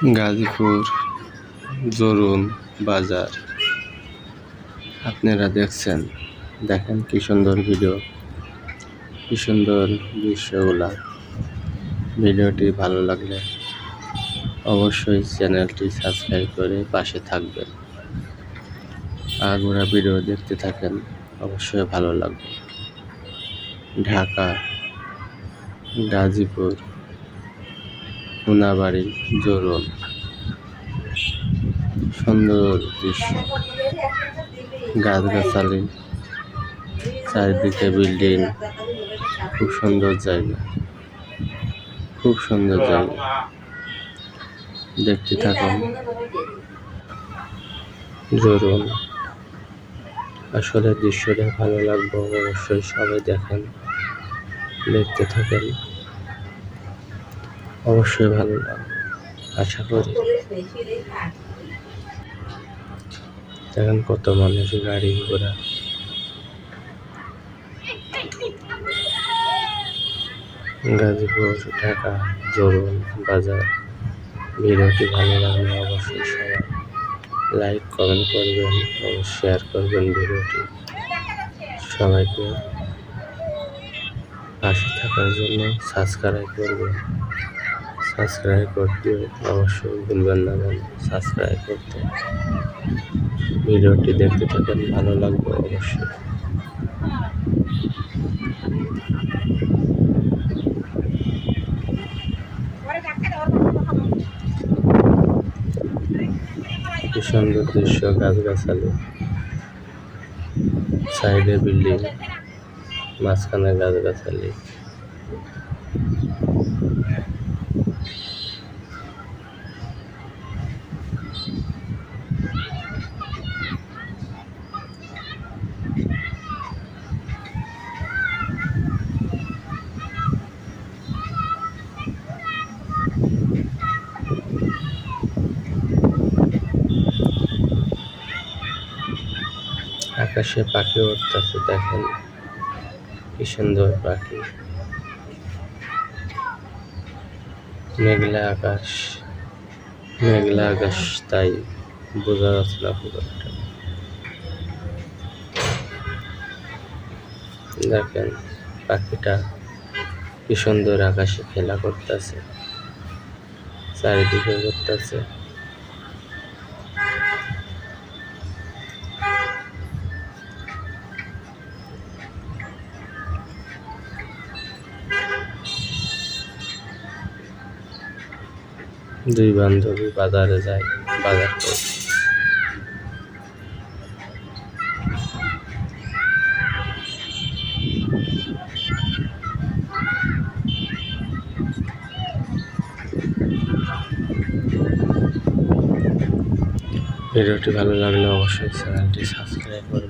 গাজীপুর জরুন বাজার। আপনারা দেখছেন, দেখেন কি সুন্দর ভিডিও, কি সুন্দর দৃশ্যগুলা। ভিডিওটি ভালো লাগলে অবশ্যই চ্যানেলটি সাবস্ক্রাইব করে পাশে থাকবেন। আগুরা ভিডিও দেখতে থাকেন, অবশ্যই ভালো লাগবে। ঢাকা, গাজীপুর। কোনাবাড়ি জোরন সুন্দর দৃশ্য। গাছগাছালি, চারিদিকে বিল্ডিং, খুব সুন্দর জায়গা। খুব সুন্দর জায়গা। দেখতে থাকুন। জরুন আসলে দৃশ্যটা ভালো লাগবে, অবশ্যই সবাই দেখেন, দেখতে থাকেন। অবশ্যই ভালো। লাগবে আশা করি। দেখেন কত মানুষ গাড়ি ঘোড়া। গাজীপুর, ঢাকা জরুন বাজার। ভিডিওটি ভালো লাগলে অবশ্যই সবাই লাইক, কমেন্ট করবেন এবং শেয়ার করবেন ভিডিওটি। সবাইকে পাশে থাকার জন্য সাবস্ক্রাইব করবেন। সাবস্ক্রাইব করতে অবশ্যই ভুলবেন না যেন সাবস্ক্রাইব করতে। ভিডিওটি দেখতে থাকেন, ভালো লাগবে অবশ্যই। সুন্দর দৃশ্য, গাছগাছালি। সাইডে বিল্ডিং, মাঝখানে গাছগাছালি। আকাশে পাখি উঠতেছে, দেখেন কি সুন্দর পাখি। মেঘলা আকাশ মেঘলা আকাশ, তাই বোঝা যাচ্ছে না খুব একটা। দেখেন পাখিটা কি সুন্দর আকাশে খেলা করতেছে, চারিদিকে ঘুরতেছে। দুই বান্ধবী বাজারে যায় বাজার করে। ভিডিওটি ভালো লাগলে অবশ্যই চ্যানেলটি সাবস্ক্রাইব করবেন